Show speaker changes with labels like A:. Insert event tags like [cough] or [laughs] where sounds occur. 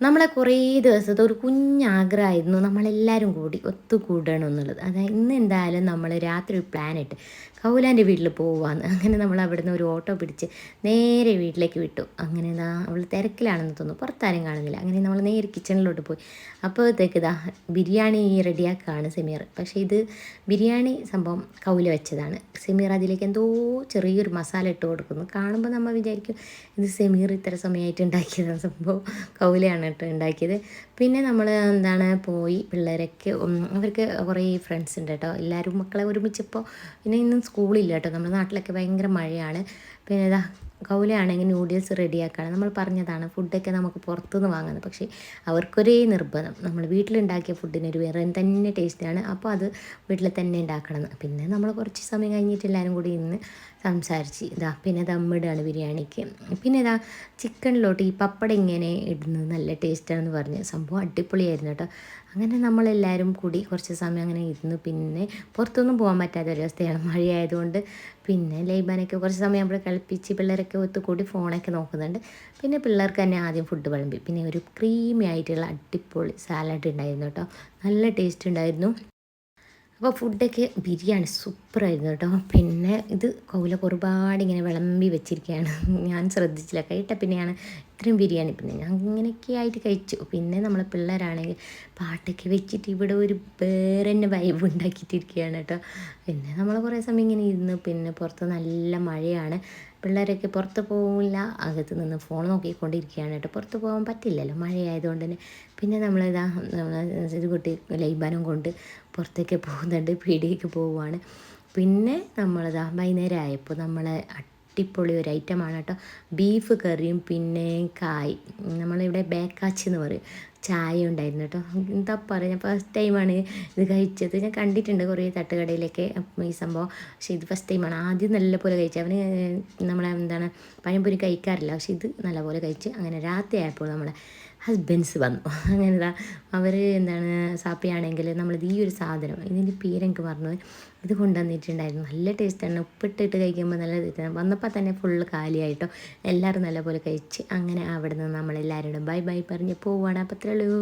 A: നമ്മളെ കുറേ ദിവസത്തെ ഒരു കുഞ്ഞാഗ്രഹമായിരുന്നു നമ്മളെല്ലാവരും കൂടി ഒത്തുകൂടണം എന്നുള്ളത്. അതായത് ഇന്ന് എന്തായാലും നമ്മൾ രാത്രി ഒരു പ്ലാൻ ഇട്ട് കൗലാന്റെ വീട്ടിൽ പോവാന്ന്. അങ്ങനെ നമ്മൾ അവിടുന്ന് ഒരു ഓട്ടോ പിടിച്ച് നേരെ വീട്ടിലേക്ക് വിട്ടു. അങ്ങനെ ഇതാ അവൾ തിരക്കിലാണെന്ന് തോന്നുന്നു. പുറത്താരും കാണുന്നില്ല. അങ്ങനെ നമ്മൾ നേരെ കിച്ചണിലോട്ട് പോയി. അപ്പോഴത്തേക്ക് ഇതാ ബിരിയാണി റെഡിയാക്കുകയാണ് സെമീർ. പക്ഷേ ഇത് ബിരിയാണി സംഭവം കൗല വെച്ചതാണ്. സെമീർ അതിലേക്ക് എന്തോ ചെറിയൊരു മസാല ഇട്ട് കൊടുക്കുന്നു. കാണുമ്പോൾ നമ്മൾ വിചാരിക്കും ഇത് സെമീർ ഇത്ര സമയമായിട്ട് ഉണ്ടാക്കിയതാണ് സംഭവം. കൗലയാണ് കേട്ടോ ഉണ്ടാക്കിയത്. പിന്നെ നമ്മൾ എന്താണ് പോയി പിള്ളേരൊക്കെ അവർക്ക് കുറേ ഫ്രണ്ട്സ് ഉണ്ട് കേട്ടോ. എല്ലാവരും മക്കളെ ഒരുമിച്ചിപ്പോൾ പിന്നെ ഇന്നും സ്കൂളില്ല കേട്ടോ. നമ്മുടെ നാട്ടിലൊക്കെ ഭയങ്കര മഴയാണ്. പിന്നെ ഇതാ കൗലയാണെങ്കിൽ നൂഡിൽസ് റെഡിയാക്കുകയാണ് നമ്മൾ പറഞ്ഞതാണ് ഫുഡൊക്കെ നമുക്ക് പുറത്തുനിന്ന് വാങ്ങുന്നത്. പക്ഷേ അവർക്കൊരേ നിർബന്ധം. നമ്മൾ വീട്ടിലുണ്ടാക്കിയ ഫുഡിന് ഒരു വേറെ തന്നെ ടേസ്റ്റാണ് അപ്പോൾ അത് വീട്ടിൽ തന്നെ ഉണ്ടാക്കണം പിന്നെ നമ്മൾ കുറച്ച് സമയം കഴിഞ്ഞിട്ട് എല്ലാവരും കൂടി ഇന്ന് സംസാരിച്ച് ഇതാ പിന്നെ ദമ്മിടുകയാണ് ബിരിയാണിക്ക്. പിന്നെ ഇതാ ചിക്കനിലോട്ട് ഈ പപ്പട ഇങ്ങനെ ഇടുന്നത് നല്ല ടേസ്റ്റാണെന്ന് പറഞ്ഞ്. സംഭവം അടിപൊളിയായിരുന്നു കേട്ടോ. അങ്ങനെ നമ്മളെല്ലാവരും കൂടി കുറച്ച് സമയം അങ്ങനെ ഇരുന്നു. പിന്നെ പുറത്തൊന്നും പോകാൻ പറ്റാത്ത ഒരവസ്ഥയാണ് മഴയായതുകൊണ്ട് പിന്നെ ലൈബാനൊക്കെ കുറച്ച് സമയം അവിടെ കളിപ്പിച്ച് പിള്ളേരൊക്കെ ഒത്തുകൂടി ഫോണൊക്കെ നോക്കുന്നുണ്ട്. പിന്നെ പിള്ളേർക്ക് തന്നെ ആദ്യം ഫുഡ് വിളമ്പി. പിന്നെ ഒരു ക്രീമി ആയിട്ടുള്ള അടിപൊളി സാലഡ് ഉണ്ടായിരുന്നു കേട്ടോ. നല്ല ടേസ്റ്റ് ഉണ്ടായിരുന്നു. അപ്പോൾ ഫുഡൊക്കെ ബിരിയാണി സൂപ്പറായിരുന്നു കേട്ടോ. പിന്നെ ഇത് കൗലൊക്കെ ഒരുപാട് ഇങ്ങനെ വിളമ്പി വെച്ചിരിക്കുകയാണ് ഞാൻ ശ്രദ്ധിച്ചില്ല. കേട്ടോ പിന്നെയാണ് ഇത്രയും ബിരിയാണി. പിന്നെ ഞാൻ ഇങ്ങനെയൊക്കെ ആയിട്ട് കഴിച്ചു. പിന്നെ നമ്മളെ പിള്ളേരാണെങ്കിൽ പാട്ടൊക്കെ വെച്ചിട്ട് ഇവിടെ ഒരു വേറെ തന്നെ വൈബ് ഉണ്ടാക്കിയിട്ടിരിക്കുകയാണ് കേട്ടോ. പിന്നെ നമ്മൾ കുറേ സമയം ഇങ്ങനെ ഇരുന്നു. പിന്നെ പുറത്ത് നല്ല മഴയാണ്. പിള്ളേരൊക്കെ പുറത്ത് പോകില്ല അകത്ത് നിന്ന് ഫോൺ നോക്കിക്കൊണ്ടിരിക്കുകയാണ് കേട്ടോ. പുറത്ത് പോകാൻ പറ്റില്ലല്ലോ. മഴയായതുകൊണ്ട് തന്നെ. പിന്നെ നമ്മളിതാ ഒരു കുട്ടി ലൈബാനും കൊണ്ട് പുറത്തേക്ക് പോകുന്നുണ്ട്. പീടിയേക്ക് പോവുകയാണ്. പിന്നെ നമ്മളിതാ വൈകുന്നേരം ആയപ്പോൾ നമ്മളെ അടിപൊളി ഒരു ഐറ്റമാണ് കേട്ടോ. ബീഫ് കറിയും പിന്നെ കായ്. നമ്മളിവിടെ ബേക്കാച്ചി എന്ന് പറയും. ചായ ഉണ്ടായിരുന്നു കേട്ടോ. എന്താ പറയുക ഞാൻ ഫസ്റ്റ് ടൈമാണ് ഇത് കഴിച്ചത്. ഞാൻ കണ്ടിട്ടുണ്ട് കുറേ തട്ടുകടയിലൊക്കെ ഈ സംഭവം. പക്ഷെ ഇത് ഫസ്റ്റ് ടൈമാണ് ആദ്യം നല്ലപോലെ കഴിച്ചു അവന് നമ്മളെ എന്താണ് പഴംപൊരി കഴിക്കാറില്ല. പക്ഷെ ഇത് നല്ലപോലെ കഴിച്ച് അങ്ങനെ രാത്രി ആയപ്പോൾ നമ്മളെ ഹസ്ബൻഡ്സ് വന്നു. [laughs] അങ്ങനെ അവർ എന്താണ് സാപ്പിയാണെങ്കിൽ നമ്മളിത് ഈ ഒരു സാധനം ഇതിന്റെ പേരെനിക്ക് പറഞ്ഞു ഇത് കൊണ്ടുവന്നിട്ടുണ്ടായിരുന്നു. നല്ല ടേസ്റ്റാണ് ഉപ്പിട്ടിട്ട് കഴിക്കുമ്പോൾ നല്ല ടേസ്റ്റാണ് വന്നപ്പോൾ തന്നെ ഫുള്ള് കാലിയായിട്ടോ. എല്ലാവരും നല്ലപോലെ കഴിച്ച് അങ്ങനെ അവിടെ നിന്ന് നമ്മളെല്ലാവരോടും ബൈ ബൈ പറഞ്ഞ് പോവാണ്. അപ്പോൾ వాళ్ళు